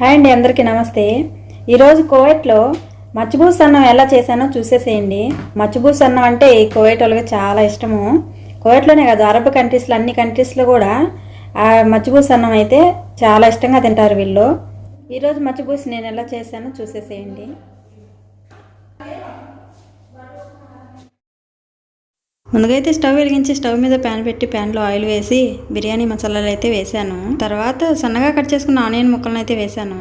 Hi అండి అందరికీ నమస్తే. ఈరోజు కోవెట్లో మచ్చిబూస్ అన్నం ఎలా చేశానో చూసేసేయండి. మచ్చిబూస్ అన్నం అంటే ఈ వాళ్ళకి చాలా ఇష్టము. కోవెట్లోనే కాదు అరబ్ కంట్రీస్లో అన్ని కంట్రీస్లో కూడా ఆ మచ్చిబూస్ అన్నం అయితే చాలా ఇష్టంగా తింటారు వీళ్ళు. ఈరోజు మచ్చిబూస్ నేను ఎలా చేశానో చూసేసేయండి. ముందుగా అయితే స్టవ్ వెలిగించి స్టవ్ మీద ప్యాన్ పెట్టి ప్యాన్లో ఆయిల్ వేసి బిర్యానీ మసాలాలు అయితే వేసాను తర్వాత సన్నగా కట్ చేసుకున్న ఆనియన్ ముక్కలను అయితే వేసాను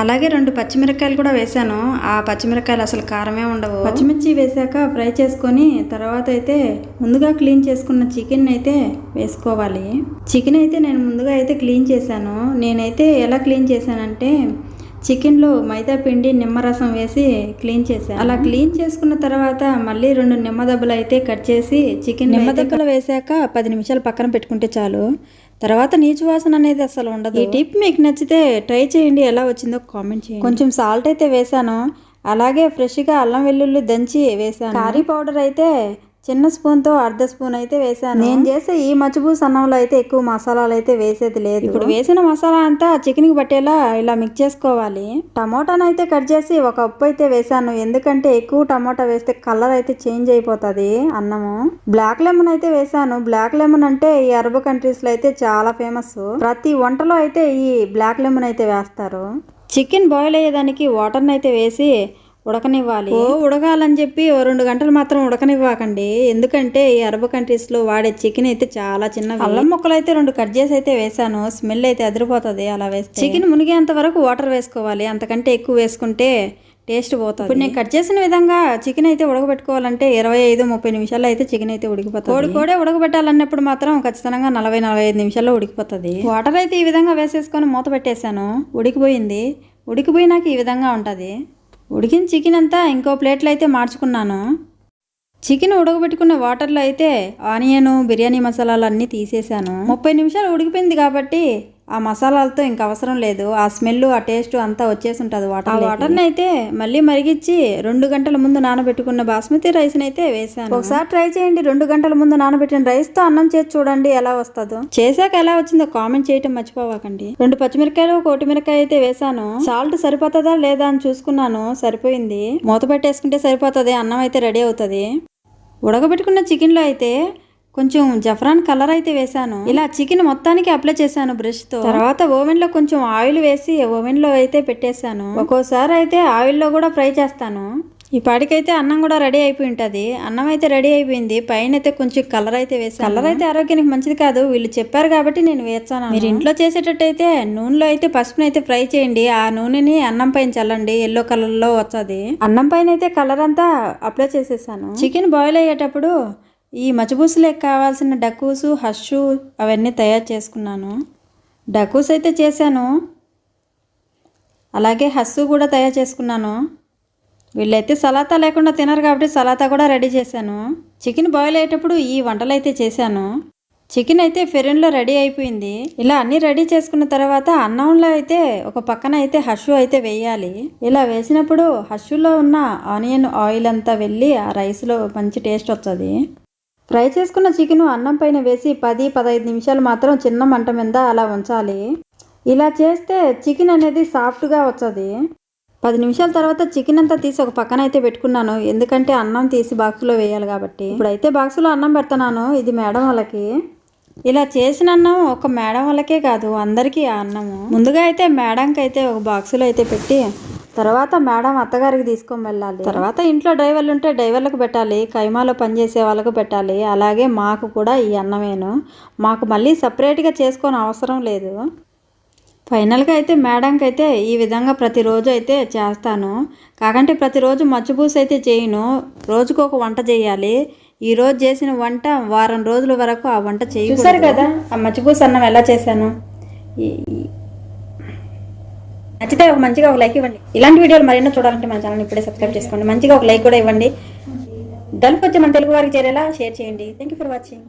అలాగే రెండు పచ్చిమిరకాయలు కూడా వేసాను ఆ పచ్చిమిరకాయలు అసలు కారమే ఉండవు. పచ్చిమిర్చి వేసాక ఫ్రై చేసుకొని తర్వాత అయితే ముందుగా క్లీన్ చేసుకున్న చికెన్ అయితే వేసుకోవాలి. చికెన్ అయితే నేను ముందుగా అయితే క్లీన్ చేశాను. నేనైతే ఎలా క్లీన్ చేశానంటే చికెన్లో మైదా పిండి నిమ్మరసం వేసి క్లీన్ చేశాను అలా క్లీన్ చేసుకున్న తర్వాత మళ్ళీ రెండు నిమ్మ దెబ్బలు అయితే కట్ చేసి చికెన్ నిమ్మ దెబ్బలు వేసాక పది నిమిషాలు పక్కన పెట్టుకుంటే చాలు. తర్వాత నీచు వాసన అనేది అసలు ఉండదు. ఈ టిప్ మీకు నచ్చితే ట్రై చేయండి. ఎలా వచ్చిందో కామెంట్ చేయండి. కొంచెం సాల్ట్ అయితే వేసాను. అలాగే ఫ్రెష్గా అల్లం వెల్లుల్లి దంచి వేసాను. కారీ పౌడర్ అయితే చిన్న స్పూన్తో అర్ధ స్పూన్ అయితే వేసాను నేను చేసే ఈ మచ్చిబూస్ అన్నంలో అయితే ఎక్కువ మసాలాలు అయితే వేసేది లేదు. ఇప్పుడు వేసిన మసాలా అంతా చికెన్కి పట్టేలా ఇలా మిక్స్ చేసుకోవాలి. టమోటాను అయితే కట్ చేసి ఒక ఉప్పు అయితే వేసాను ఎందుకంటే ఎక్కువ టమోటా వేస్తే కలర్ అయితే చేంజ్ అయిపోతుంది అన్నము. బ్లాక్ లెమన్ అయితే వేసాను బ్లాక్ లెమన్ అంటే ఈ అరబ్ కంట్రీస్లో అయితే చాలా ఫేమస్. ప్రతి వంటలో అయితే ఈ బ్లాక్ లెమన్ అయితే వేస్తారు. చికెన్ బాయిల్ అయ్యేదానికి వాటర్ని అయితే వేసి ఉడకనివ్వాలి. ఓ ఉడకాలని చెప్పి ఓ రెండు గంటలు మాత్రం ఉడకనివ్వకండి. ఎందుకంటే ఈ అరబ్ కంట్రీస్లో వాడే చికెన్ అయితే చాలా చిన్న అల్లం ముక్కలు అయితే రెండు కట్ చేసి అయితే వేసాను. స్మెల్ అయితే అదిరిపోతుంది అలా వేస్తే. చికెన్ మునిగేంత వరకు వాటర్ వేసుకోవాలి. అంతకంటే ఎక్కువ వేసుకుంటే టేస్ట్ పోతుంది. ఇప్పుడు నేను కట్ చేసిన విధంగా చికెన్ అయితే ఉడకబెట్టుకోవాలంటే ఇరవై ఐదు ముప్పై నిమిషాల్లో అయితే చికెన్ అయితే ఉడికిపోతుంది. కోడి కూడా ఉడకబెట్టాలన్నప్పుడు మాత్రం ఖచ్చితంగా నలభై నలభై ఐదు నిమిషాల్లో ఉడికిపోతుంది. వాటర్ అయితే ఈ విధంగా వేసేసుకొని మూత పెట్టేశాను. ఉడికిపోయింది. ఉడికిపోయినాక ఈ విధంగా ఉంటుంది. ఉడికిన చికెన్ అంతా ఇంకో ప్లేట్లో అయితే మార్చుకున్నాను. చికెన్ ఉడకబెట్టుకున్న వాటర్లో అయితే ఆనియను బిర్యానీ మసాలాలు అన్నీ తీసేసాను ముప్పై నిమిషాలు ఉడికిపోయింది కాబట్టి ఆ మసాలాలతో ఇంక అవసరం లేదు. ఆ స్మెల్ ఆ టేస్ట్ అంతా వచ్చేసి ఉంటుంది వాటర్ ఆ వాటర్ని అయితే మళ్ళీ మరిగించి రెండు గంటల ముందు నానబెట్టుకున్న బాస్మతి రైస్ని అయితే వేసాను. ఒకసారి ట్రై చేయండి. రెండు గంటల ముందు నానబెట్టిన రైస్తో అన్నం చేసి చూడండి ఎలా వస్తుందో. చేశాక ఎలా వచ్చిందో కామెంట్ చేయటం మర్చిపోవాకండి. రెండు పచ్చిమిరకాయలు కోటి మిరకాయ అయితే వేసాను. సాల్ట్ సరిపోతుందా లేదా అని చూసుకున్నాను. సరిపోయింది. మూత పెట్టేసుకుంటే సరిపోతుంది. అన్నం అయితే రెడీ అవుతుంది. ఉడకబెట్టుకున్న చికెన్లో అయితే కొంచెం జఫ్రాన్ కలర్ అయితే వేసాను ఇలా చికెన్ మొత్తానికి అప్లై చేశాను బ్రష్తో. తర్వాత ఓవెన్లో కొంచెం ఆయిల్ వేసి ఓవెన్లో అయితే పెట్టేశాను. ఒక్కోసారి అయితే ఆయిల్లో కూడా ఫ్రై చేస్తాను. ఈ పాటికైతే అన్నం కూడా రెడీ అయిపోయి ఉంటుంది. అన్నం అయితే రెడీ అయిపోయింది. పైన అయితే కొంచెం కలర్ అయితే వేసాను కలర్ అయితే ఆరోగ్యానికి మంచిది కాదు. వీళ్ళు చెప్పారు కాబట్టి నేను వేస్తాను మీరు ఇంట్లో చేసేటట్టయితే నూనెలో అయితే పసుపుని అయితే ఫ్రై చేయండి. ఆ నూనెని అన్నం పైన చల్లండి. ఎల్లో కలర్లో వస్తుంది. అన్నం పైన అయితే కలర్ అంతా అప్లై చేసేసాను. చికెన్ బాయిల్ అయ్యేటప్పుడు ఈ మచ్చబూసులకు కావాల్సిన డక్కూసు హషు అవన్నీ తయారు చేసుకున్నాను. డక్కూస్ అయితే చేశాను. అలాగే హస్సు కూడా తయారు చేసుకున్నాను. వీళ్ళైతే సలాతా లేకుండా తినరు కాబట్టి సలాతా కూడా రెడీ చేశాను. చికెన్ బాయిల్ అయ్యేటప్పుడు ఈ వంటలు అయితే చేశాను. చికెన్ అయితే ఫెరెన్లో రెడీ అయిపోయింది. ఇలా అన్నీ రెడీ చేసుకున్న తర్వాత అన్నంలో అయితే ఒక పక్కన అయితే హషు అయితే వేయాలి. ఇలా వేసినప్పుడు హషులో ఉన్న ఆనియన్ ఆయిల్ అంతా వెళ్ళి ఆ రైస్లో మంచి టేస్ట్ వస్తుంది. ఫ్రై చేసుకున్న చికెన్ అన్నం పైన వేసి పది పదహైదు నిమిషాలు మాత్రం చిన్న మంట మీద అలా ఉంచాలి. ఇలా చేస్తే చికెన్ అనేది సాఫ్ట్గా వస్తుంది పది నిమిషాల తర్వాత చికెన్ అంతా తీసి ఒక పక్కన అయితే పెట్టుకున్నాను. ఎందుకంటే అన్నం తీసి బాక్స్లో వేయాలి కాబట్టి. ఇప్పుడైతే బాక్స్లో అన్నం పెడుతున్నాను. ఇది మేడం వాళ్ళకి. ఇలా చేసిన అన్నం ఒక మేడం వాళ్ళకే కాదు అందరికీ ఆ అన్నము. ముందుగా అయితే మేడంకి అయితే ఒక బాక్సులో అయితే పెట్టి తర్వాత మేడం అత్తగారికి తీసుకొని వెళ్ళాలి. తర్వాత ఇంట్లో డ్రైవర్లు ఉంటే డ్రైవర్లకు పెట్టాలి కైమాలో పనిచేసే వాళ్ళకు పెట్టాలి. అలాగే మాకు కూడా ఈ అన్నమేను. మాకు మళ్ళీ సపరేట్గా చేసుకొని అవసరం లేదు. ఫైనల్గా అయితే మేడంకి అయితే ఈ విధంగా ప్రతిరోజు అయితే చేస్తాను. కాకంటే ప్రతిరోజు మచ్చిపూస అయితే చేయను. రోజుకు ఒక వంట చేయాలి. ఈ రోజు చేసిన వంట వారం రోజుల వరకు ఆ వంట చేయాలి చూసారు కదా? ఆ మచ్చిపూస అన్నం ఎలా చేశాను? నచ్చితే ఒక మంచిగా ఒక లైక్ ఇవ్వండి. ఇలాంటి వీడియోలు మరెన్నో చూడాలంటే మన ఛానల్ ఇప్పుడే సబ్స్క్రైబ్ చేసుకోండి. మంచిగా ఒక లైక్ కూడా ఇవ్వండి. డల్కి వచ్చి మన తెలుగు వారికి చేరేలా షేర్ చేయండి. Thank you for watching